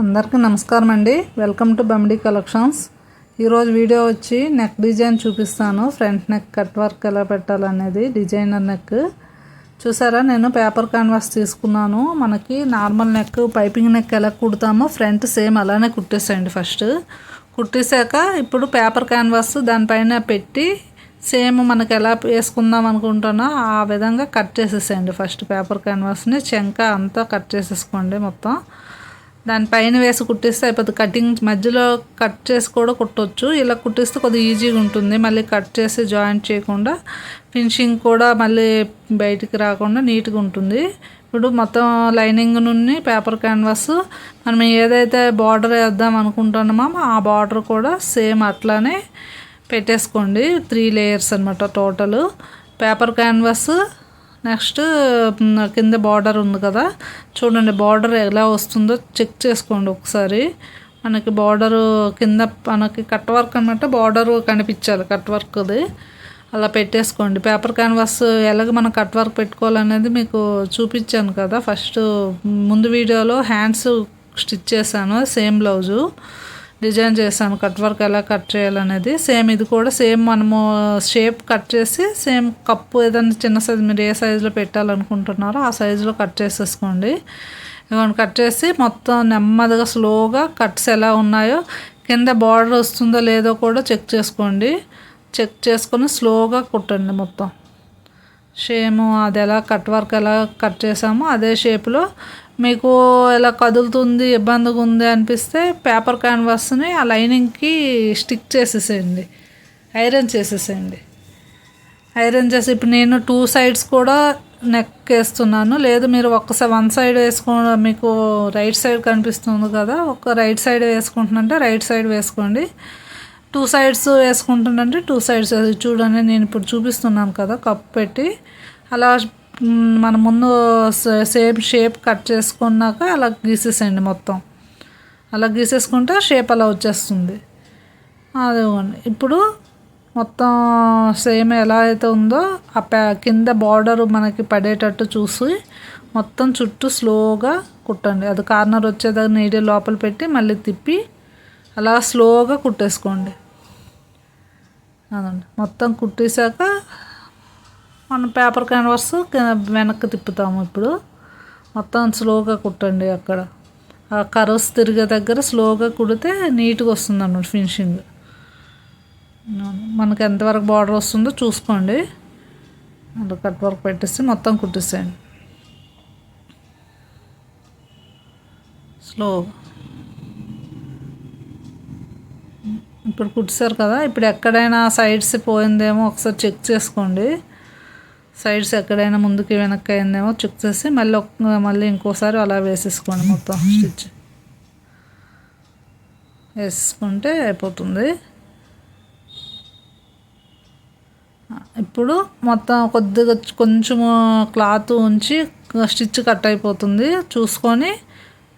అందరికీ నమస్కారం అండి. వెల్కమ్ టు బమ్డీ కలెక్షన్స్ ఈరోజు వీడియో వచ్చి నెక్ డిజైన్ చూపిస్తాను. ఫ్రంట్ నెక్ కట్ వర్క్ ఎలా పెట్టాలనేది డిజైనర్ నెక్ చూసారా నేను పేపర్ క్యాన్వాస్ తీసుకున్నాను. మనకి నార్మల్ నెక్ పైపింగ్ నెక్ ఎలా కుడతామో ఫ్రంట్ సేమ్ అలానే కుట్టేసేయండి ఫస్ట్ కుట్టేశాక ఇప్పుడు పేపర్ క్యాన్వాస్ దానిపైన పెట్టి సేమ్ మనకి ఎలా వేసుకుందాం అనుకుంటున్నా ఆ విధంగా కట్ చేసేసేయండి ఫస్ట్ పేపర్ క్యాన్వాస్ని చెంక అంతా కట్ చేసేసుకోండి మొత్తం. దానిపైన వేసి కుట్టిస్తే అయిపోతుంది. కటింగ్ మధ్యలో కట్ చేసి కూడా కుట్టవచ్చు ఇలా కుట్టిస్తే కొద్దిగా ఈజీగా ఉంటుంది. మళ్ళీ కట్ చేసి జాయింట్ చేయకుండా ఫినిషింగ్ కూడా మళ్ళీ బయటికి రాకుండా నీట్గా ఉంటుంది. ఇప్పుడు మొత్తం లైనింగ్ నుండి పేపర్ క్యాన్వాస్ మనం ఏదైతే బార్డర్ వేద్దాం అనుకుంటున్నామో ఆ బార్డర్ కూడా సేమ్ అట్లానే పెట్టేసుకోండి. త్రీ లేయర్స్ అనమాట టోటల్ పేపర్ క్యాన్వాస్ నెక్స్ట్ కింద బార్డర్ ఉంది కదా. చూడండి బార్డర్ ఎలా వస్తుందో చెక్ చేసుకోండి ఒకసారి. మనకి బార్డర్ కింద మనకి కట్ వర్క్ అనమాట బార్డర్ కనిపించాలి కట్ వర్క్ది. అలా పెట్టేసుకోండి. పేపర్ క్యాన్వాస్ ఎలాగ మనం కట్ వర్క్ పెట్టుకోవాలనేది మీకు చూపించాను కదా. ఫస్ట్ ముందు వీడియోలో హ్యాండ్స్ స్టిచ్ చేశాను సేమ్ బ్లౌజు. డిజైన్ చేశాను కట్ వర్క్ ఎలా కట్ చేయాలనేది. సేమ్ ఇది కూడా సేమ్ మనము షేప్ కట్ చేసి సేమ్ కప్పు ఏదైనా చిన్న సైజు మీరు ఏ సైజులో పెట్టాలనుకుంటున్నారో ఆ సైజులో కట్ చేసేసుకోండి. ఇవన్నీ కట్ చేసి మొత్తం నెమ్మదిగా స్లోగా కట్స్ ఎలా ఉన్నాయో కింద బార్డర్ వస్తుందో లేదో కూడా చెక్ చేసుకోండి. చెక్ చేసుకొని స్లోగా కుట్టండి మొత్తం. షేము అది ఎలా కట్ వర్క్ ఎలా కట్ చేసామో అదే షేప్లో మీకు ఇలా కదులుతుంది ఇబ్బందిగా ఉంది అనిపిస్తే పేపర్ క్యాన్వాస్ని ఆ లైనింగ్కి స్టిక్ చేసేసేయండి. ఐరన్ చేసేసేయండి. ఐరన్ చేసి ఇప్పుడు నేను టూ సైడ్స్ కూడా నెక్ వేస్తున్నాను. లేదు మీరు ఒక్కసారి వన్ సైడ్ వేసుకో మీకు రైట్ సైడ్ కనిపిస్తుంది కదా ఒక రైట్ సైడ్ వేసుకుంటున్నంటే రైట్ సైడ్ వేసుకోండి. టూ సైడ్స్ వేసుకుంటుందంటే టూ సైడ్స్ చూడండి నేను ఇప్పుడు చూపిస్తున్నాను కదా కప్ పెట్టి. అలా మన ముందు సేమ్ షేప్ కట్ చేసుకున్నాక అలా గీసేసేయండి మొత్తం. అలా గీసేసుకుంటే షేప్ అలా వచ్చేస్తుంది. అదిగోండి. ఇప్పుడు మొత్తం సేమ్ ఎలా అయితే ఉందో ఆ ప్యా కింద బార్డర్ మనకి పడేటట్టు చూసి మొత్తం చుట్టూ స్లోగా కుట్టండి. అది కార్నర్ వచ్చేదాకా నీడి లోపల పెట్టి మళ్ళీ తిప్పి అలా స్లోగా కుట్టేసుకోండి. అదండి. మొత్తం కుట్టేశాక మనం పేపర్ క్యాన్వాస్ వెనక్కి తిప్పుతాము ఇప్పుడు. మొత్తం స్లోగా కుట్టండి అక్కడ. ఆ కరోస్ తిరిగే దగ్గర స్లోగా కుడితే నీట్గా వస్తుంది అన్నమాట ఫినిషింగ్ మనకి ఎంతవరకు బార్డర్ వస్తుందో చూసుకోండి. అలా కట్ వర్క్ పెట్టేసి మొత్తం కుట్టేసేయండి. స్లో. ఇప్పుడు కుట్టారు కదా ఇప్పుడు ఎక్కడైనా సైడ్స్ పోయిందేమో ఒకసారి చెక్ చేసుకోండి. సైడ్స్ ఎక్కడైనా ముందుకి వెనక్కి అయిందేమో చెక్ చేసి మళ్ళీ మళ్ళీ ఇంకోసారి అలా వేసేసుకోండి మొత్తం స్టిచ్. వేసుకుంటే అయిపోతుంది. ఇప్పుడు మొత్తం కొద్దిగా కొంచెము క్లాత్ ఉంచి స్టిచ్ కట్ అయిపోతుంది. చూసుకొని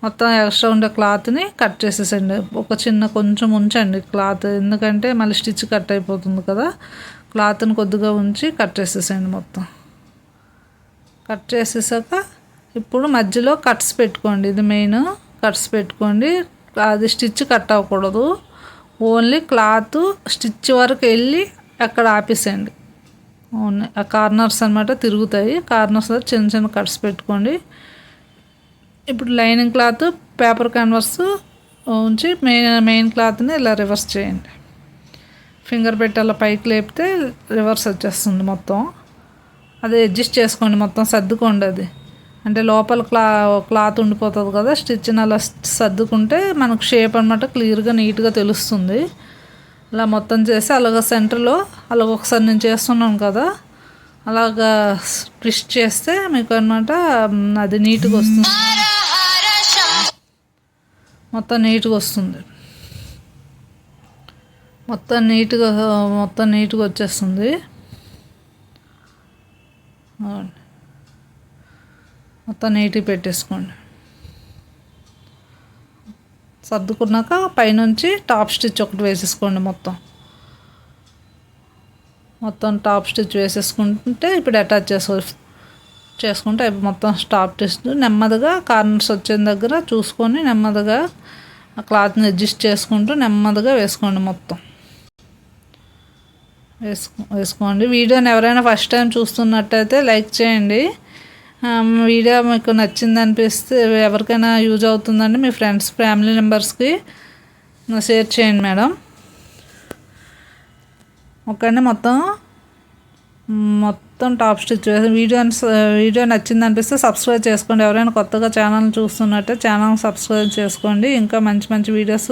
మొత్తం ఎక్స్ట్రా ఉండే క్లాత్ని కట్ చేసేసండి ఒక చిన్న కొంచెం ఉంచండి క్లాత్. ఎందుకంటే మళ్ళీ స్టిచ్ కట్ అయిపోతుంది కదా. క్లాత్ని కొద్దిగా ఉంచి కట్ చేసేసేయండి మొత్తం. కట్ చేసేసాక ఇప్పుడు మధ్యలో కట్స్ పెట్టుకోండి. ఇది మెయిన్ కట్స్ పెట్టుకోండి. అది స్టిచ్ కట్ అవ్వకూడదు. ఓన్లీ క్లాత్ స్టిచ్ వరకు వెళ్ళి అక్కడ ఆపేసేయండి. ఓన్లీ ఆ కార్నర్స్ అనమాట తిరుగుతాయి. కార్నర్స్ చిన్న చిన్న కట్స్ పెట్టుకోండి. ఇప్పుడు లైనింగ్ క్లాత్ పేపర్ క్యాన్వర్స్ ఉంచి మెయిన్ మెయిన్ క్లాత్ని ఇలా రివర్స్ చేయండి. ఫింగర్ పెట్టి అలా పైకి లేపితే రివర్స్ వచ్చేస్తుంది మొత్తం. అది అడ్జస్ట్ చేసుకోండి మొత్తం సర్దుకోండి అది. అంటే లోపల క్లా క్లాత్ ఉండిపోతుంది కదా స్టిచ్ని అలా సర్దుకుంటే మనకు షేప్ అనమాట క్లియర్గా నీట్గా తెలుస్తుంది. అలా మొత్తం చేసి అలాగ సెంటర్లో అలాగ ఒకసారి నేను చేస్తున్నాను కదా అలాగా ట్విస్ట్ చేస్తే మీకు అనమాట అది నీట్గా వస్తుంది. మొత్తం నీట్గా వస్తుంది. మొత్తం నీట్గా మొత్తం నీట్గా వచ్చేస్తుంది. మొత్తం నీట్గా పెట్టేసుకోండి. సర్దుకున్నాక పైనుంచి టాప్ స్టిచ్ ఒకటి వేసేసుకోండి మొత్తం. మొత్తం టాప్ స్టిచ్ వేసేసుకుంటే ఇప్పుడు అటాచ్ చేసుకో చేసుకుంటే అవి మొత్తం స్టాప్ చేస్తూ నెమ్మదిగా కార్నర్స్ వచ్చిన దగ్గర చూసుకొని నెమ్మదిగా క్లాత్ని అడ్జస్ట్ చేసుకుంటూ నెమ్మదిగా వేసుకోండి మొత్తం. వేసుకో వేసుకోండి. వీడియోని ఎవరైనా ఫస్ట్ టైం చూస్తున్నట్టయితే లైక్ చేయండి. వీడియో మీకు నచ్చింది అనిపిస్తే ఎవరికైనా యూజ్ అవుతుందండి మీ ఫ్రెండ్స్ ఫ్యామిలీ మెంబర్స్కి షేర్ చేయండి మేడం. ఓకే మొత్తం మొత్తం మొత్తం టాప్ స్టిచ్ వేసి వీడియో వీడియో నచ్చింది అనిపిస్తే సబ్స్క్రైబ్ చేసుకోండి. ఎవరైనా కొత్తగా ఛానల్ చూస్తున్నట్టే ఛానల్ సబ్స్క్రైబ్ చేసుకోండి. ఇంకా మంచి మంచి వీడియోస్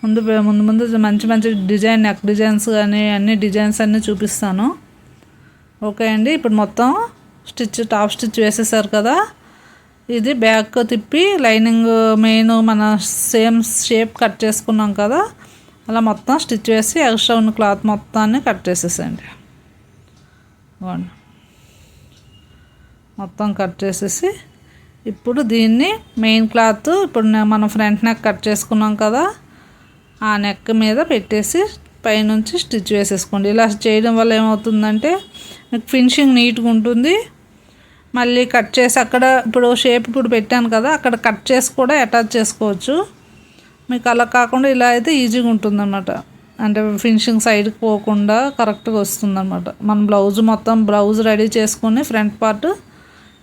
ముందు ముందు ముందు మంచి మంచి డిజైన్ నెక్ డిజైన్స్ కానీ అన్ని డిజైన్స్ అన్నీ చూపిస్తాను. ఓకే అండి. ఇప్పుడు మొత్తం స్టిచ్ టాప్ స్టిచ్ వేసేసారు కదా. ఇది బ్యాక్ తిప్పి లైనింగ్ మెయిన్ మన సేమ్ షేప్ కట్ చేసుకున్నాం కదా. అలా మొత్తం స్టిచ్ వేసి ఎక్స్ట్రా ఉన్న క్లాత్ మొత్తాన్ని కట్ చేసేసండి మొత్తం కట్ చేసేసి ఇప్పుడు దీన్ని మెయిన్ క్లాత్ ఇప్పుడు మనం ఫ్రంట్ నెక్ కట్ చేసుకున్నాం కదా ఆ నెక్ మీద పెట్టేసి పైనుంచి స్టిచ్ వేసేసుకోండి. ఇలా చేయడం వల్ల ఏమవుతుందంటే మీకు ఫినిషింగ్ నీట్గా ఉంటుంది. మళ్ళీ కట్ చేసి అక్కడ ఇప్పుడు షేప్ ఇప్పుడు పెట్టాను కదా అక్కడ కట్ చేసి కూడా అటాచ్ చేసుకోవచ్చు. మీకు అలా కాకుండా ఇలా అయితే ఈజీగా ఉంటుందన్నమాట. అంటే ఫినిషింగ్ సైడ్కి పోకుండా కరెక్ట్గా వస్తుందన్నమాట. మనం బ్లౌజ్ మొత్తం బ్లౌజ్ రెడీ చేసుకుని ఫ్రంట్ పార్ట్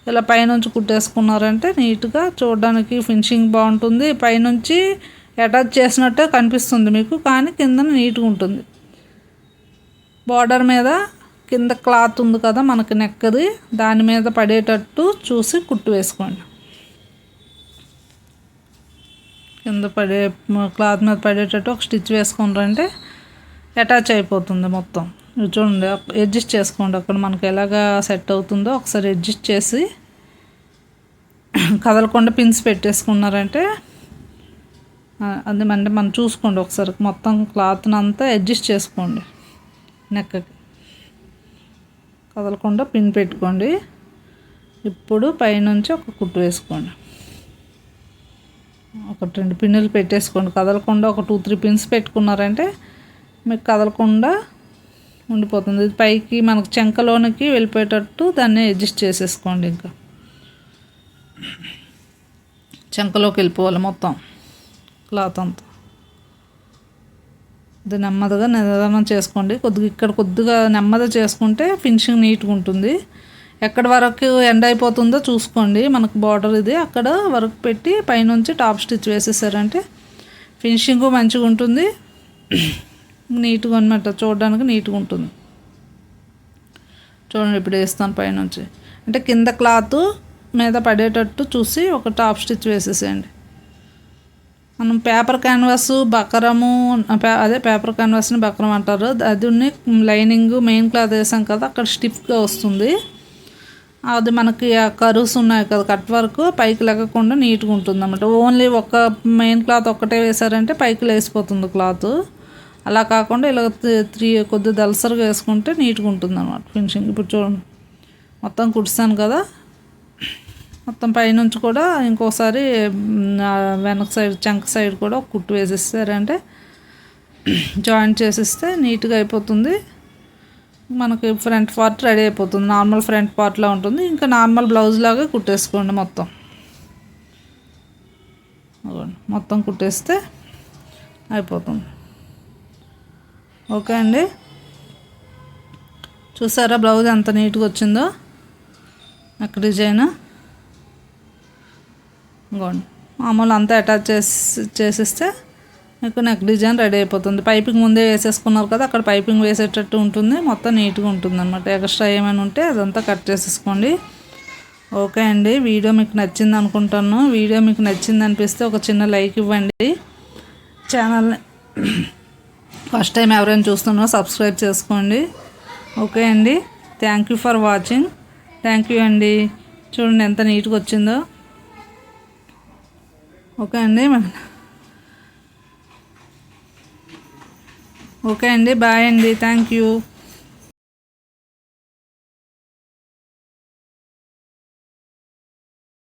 ఇలా పైనుంచి కుట్టేసుకున్నారంటే నీట్గా చూడడానికి ఫినిషింగ్ బాగుంటుంది. పైనుంచి అటాచ్ చేసినట్టే కనిపిస్తుంది మీకు కానీ కింద నీట్గా ఉంటుంది. బార్డర్ మీద కింద క్లాత్ ఉంది కదా మనకి నెక్కది దాని మీద పడేటట్టు చూసి కుట్టు వేసుకోండి. కింద పడే క్లాత్ మీద పడేటట్టు ఒక స్టిచ్ వేసుకుంటారంటే అటాచ్ అయిపోతుంది మొత్తం. చూడండి అడ్జస్ట్ చేసుకోండి. అక్కడ మనకి ఎలాగా సెట్ అవుతుందో ఒకసారి అడ్జస్ట్ చేసి కదలకుండా పిన్స్ పెట్టేసుకున్నారంటే అది అంటే మనం చూసుకోండి ఒకసారి. మొత్తం క్లాత్ని అంతా అడ్జస్ట్ చేసుకోండి నెక్కకి. కదలకుండా పిన్ పెట్టుకోండి. ఇప్పుడు పైనుంచి ఒక కుట్టు వేసుకోండి. ఒకటి రెండు పిన్నులు పెట్టేసుకోండి. కదలకుండా ఒక టూ త్రీ పిన్స్ పెట్టుకున్నారంటే మీకు కదలకుండా ఉండిపోతుంది. పైకి మనకు చెంకలోనికి వెళ్ళిపోయేటట్టు దాన్ని అడ్జస్ట్ చేసేసుకోండి ఇంకా. చెంకలోకి వెళ్ళిపోవాలి మొత్తం క్లాత్ అంతా. ఇది నెమ్మదిగా నిదానం చేసుకోండి. కొద్దిగా ఇక్కడ కొద్దిగా నెమ్మది చేసుకుంటే ఫినిషింగ్ నీట్గా ఉంటుంది. ఎక్కడి వరకు ఎండ్ అయిపోతుందో చూసుకోండి. మనకు బార్డర్ ఇది. అక్కడ వరకు పెట్టి పైనుంచి టాప్ స్టిచ్ వేసేసారంటే ఫినిషింగ్ మంచిగా ఉంటుంది. నీట్గా అనమాట చూడడానికి నీట్గా ఉంటుంది. చూడండి ఇప్పుడు వేస్తాను పైనుంచి. అంటే కింద క్లాత్ మీద పడేటట్టు చూసి ఒక టాప్ స్టిచ్ వేసేసేయండి. మనం పేపర్ క్యాన్వాస్ బకరము అదే పేపర్ క్యాన్వాస్ని బకరం అంటారు. అది లైనింగ్ మెయిన్ క్లాత్ వేసాం కదా అక్కడ స్టిఫ్గా వస్తుంది. అది మనకి ఆ కరువుస్ ఉన్నాయి కదా కట్ వర్క్ పైకి లెగకుండా నీట్గా ఉంటుంది అనమాట ఓన్లీ ఒక మెయిన్ క్లాత్ ఒక్కటే వేసారంటే పైకి లేసిపోతుంది క్లాత్. అలా కాకుండా ఇలా త్రీ కొద్ది దలసరిగా వేసుకుంటే నీట్గా ఉంటుంది అనమాట ఫినిషింగ్. ఇప్పుడు చూడండి. మొత్తం కుడిసాను కదా. మొత్తం పైనుంచి కూడా ఇంకోసారి వెనక సైడ్ చంక సైడ్ కూడా ఒక కుట్టు వేసేస్తారంటే జాయింట్ చేసిస్తే నీట్గా అయిపోతుంది. మనకి ఫ్రంట్ పార్ట్ రెడీ అయిపోతుంది. నార్మల్ ఫ్రంట్ పార్ట్లో ఉంటుంది. ఇంకా నార్మల్ బ్లౌజ్ లాగా కుట్టేసుకోండి మొత్తం. మొత్తం కుట్టేస్తే అయిపోతుంది. ఓకే అండి. చూసారా బ్లౌజ్ ఎంత నీట్గా వచ్చిందో? అక్కడ డిజైన్. ఇంకోండి మామూలు అంతా అటాచ్ చేసి చేసిస్తే మీకు నెక్ డిజైన్ రెడీ అయిపోతుంది. పైపింగ్ ముందే వేసేసుకున్నారు కదా అక్కడ పైపింగ్ వేసేటట్టు ఉంటుంది. మొత్తం నీట్గా ఉంటుంది అనమాట ఎక్స్ట్రా ఏమైనా ఉంటే అదంతా కట్ చేసేసుకోండి. ఓకే అండి వీడియో మీకు నచ్చింది అనుకుంటాను. వీడియో మీకు నచ్చింది అనిపిస్తే ఒక చిన్న లైక్ ఇవ్వండి. ఛానల్ని ఫస్ట్ టైం ఎవరైనా చూస్తున్నారో సబ్స్క్రైబ్ చేసుకోండి. ఓకే అండి thank you for watching thank you అండి. చూడండి ఎంత నీట్గా వచ్చిందో. ఓకే అండి ఓకే అండి బాయ్ అండి థ్యాంక్ యూ